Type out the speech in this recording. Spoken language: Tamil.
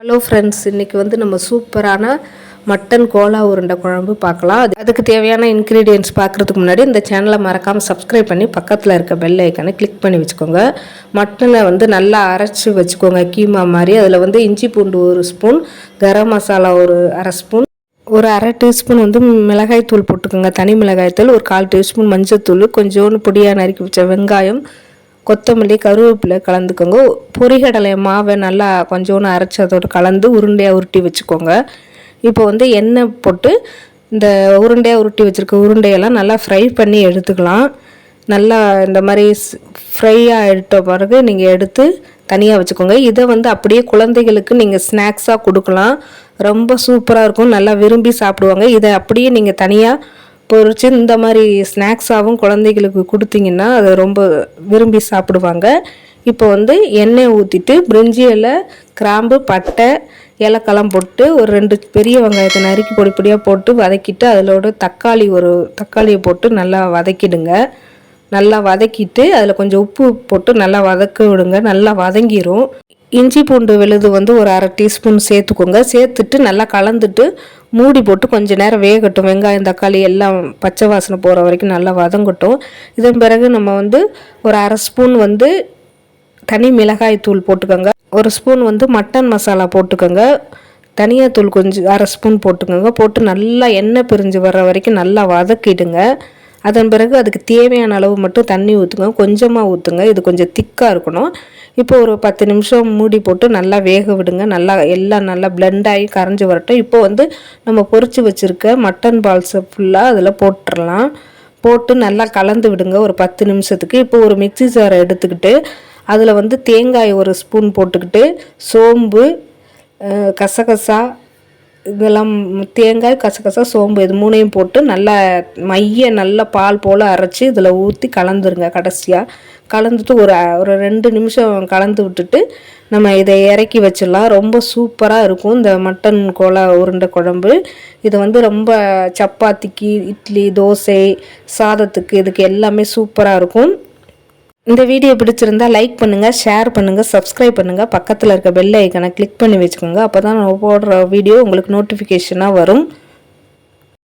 ஹலோ ஃப்ரெண்ட்ஸ் இன்றைக்கி வந்து நம்ம சூப்பரான மட்டன் கோலா உருண்டை குழம்பு பார்க்கலாம். அது அதுக்கு தேவையான இன்க்ரீடியன்ட்ஸ் பார்க்குறதுக்கு முன்னாடி இந்த சேனலை மறக்காமல் சப்ஸ்கிரைப் பண்ணி பக்கத்தில் இருக்க பெல் ஐக்கனை கிளிக் பண்ணி வச்சுக்கோங்க. மட்டனை வந்து நல்லா அரைச்சி வச்சுக்கோங்க. கீமா மாதிரி. அதில் வந்து இஞ்சி பூண்டு ஒரு ஸ்பூன் கரம் மசாலா ஒரு அரை ஸ்பூன் ஒரு அரை டீஸ்பூன் வந்து மிளகாய் தூள் போட்டுக்கோங்க. தனி மிளகாய் தூள் ஒரு கால் டீஸ்பூன் மஞ்சள் கொஞ்சோண்டு பொடியாக நறுக்கி வச்ச வெங்காயம் கொத்தமல்லி கருவேப்பிலை கலந்துக்கோங்க. பொரிகடலை மாவை நல்லா கொஞ்சோண்டு அரைச்சி கலந்து உருண்டையாக உருட்டி வச்சுக்கோங்க. இப்போ வந்து எண்ணெய் போட்டு இந்த உருண்டையாக உருட்டி வச்சுருக்க உருண்டையெல்லாம் நல்லா ஃப்ரை பண்ணி எடுத்துக்கலாம். நல்லா இந்த மாதிரி ஃப்ரையாக எடுத்த பிறகு நீங்கள் எடுத்து தனியாக வச்சுக்கோங்க. இதை வந்து அப்படியே குழந்தைகளுக்கு நீங்கள் ஸ்நாக்ஸாக கொடுக்கலாம். ரொம்ப சூப்பராக இருக்கும். நல்லா விரும்பி சாப்பிடுவாங்க. இதை அப்படியே நீங்கள் தனியாக பொறிச்சு இந்த மாதிரி ஸ்நாக்ஸாகவும் குழந்தைகளுக்கு கொடுத்தீங்கன்னா அதை ரொம்ப விரும்பி சாப்பிடுவாங்க. இப்போ வந்து எண்ணெய் ஊற்றிட்டு பிரிஞ்சி இலை கிராம்பு பட்டை ஏலக்காலாம் போட்டு ஒரு ரெண்டு பெரிய வெங்காயத்தை நறுக்கி பொடி பொடியாக போட்டு வதக்கிட்டு அதிலோட தக்காளி ஒரு தக்காளியை போட்டு நல்லா வதக்கிடுங்க. நல்லா வதக்கிட்டு அதில் கொஞ்சம் உப்பு போட்டு நல்லா வதக்க விடுங்க. நல்லா வதங்கிரும். இஞ்சி பூண்டு விழுது வந்து ஒரு அரை டீஸ்பூன் சேர்த்துக்கோங்க. சேர்த்துட்டு நல்லா கலந்துட்டு மூடி போட்டு கொஞ்சம் நேரம் வேகட்டும். வெங்காயம் தக்காளி எல்லாம் பச்சை வாசனை போகிற வரைக்கும் நல்லா வதங்கட்டும். இதன் பிறகு நம்ம வந்து ஒரு அரை ஸ்பூன் வந்து தனி மிளகாய் தூள் போட்டுக்கோங்க. ஒரு ஸ்பூன் வந்து மட்டன் மசாலா போட்டுக்கோங்க. தனியாத்தூள் கொஞ்சம் அரை ஸ்பூன் போட்டுக்கோங்க. போட்டு நல்லா எண்ணெய் பிரிஞ்சு வர்ற வரைக்கும் நல்லா வதக்கிடுங்க. அதன் பிறகு அதுக்கு தேவையான அளவு மட்டும் தண்ணி ஊற்றுங்க கொஞ்சமாக ஊற்றுங்க இது கொஞ்சம் திக்காக இருக்கணும். இப்போ ஒரு பத்து நிமிஷம் மூடி போட்டு நல்லா வேக விடுங்க. நல்லா எல்லாம் நல்லா பிளெண்ட் ஆகி கரைஞ்சி வரட்டும். இப்போ வந்து நம்ம பொறிச்சு வச்சுருக்க மட்டன் பால்ஸை ஃபுல்லாக அதில் போட்டுடலாம் போட்டு நல்லா கலந்து விடுங்க. ஒரு பத்து நிமிஷத்துக்கு. இப்போ ஒரு மிக்சி ஜாரை எடுத்துக்கிட்டு அதில் வந்து தேங்காய் ஒரு ஸ்பூன் போட்டுக்கிட்டு சோம்பு கசகசா இதெல்லாம் தேங்காய் கசகசா சோம்பு இது மூணையும் போட்டு நல்லா மைய நல்லா பால் போல் அரைச்சி இதில் ஊற்றி கலந்துருங்க கடைசியாக கலந்துட்டு ஒரு ஒரு ரெண்டு நிமிஷம் கலந்து விட்டுட்டு நம்ம இதை இறக்கி வச்சிடலாம். ரொம்ப சூப்பராக இருக்கும் இந்த மட்டன் கோலா உருண்டை குழம்பு. இது வந்து ரொம்ப சப்பாத்திக்கு இட்லி தோசை சாதத்துக்கு இதுக்கு எல்லாமே சூப்பராக இருக்கும். இந்த வீடியோ பிடிச்சிருந்தா லைக் பண்ணுங்கள் ஷேர் பண்ணுங்கள் சப்ஸ்கிரைப் பண்ணுங்கள் பக்கத்தில் இருக்க பெல் ஐக்கனை கிளிக் பண்ணி வச்சுக்கோங்க. அப்போ தான் நான் போடுற வீடியோ உங்களுக்கு நோட்டிஃபிகேஷனாக வரும்.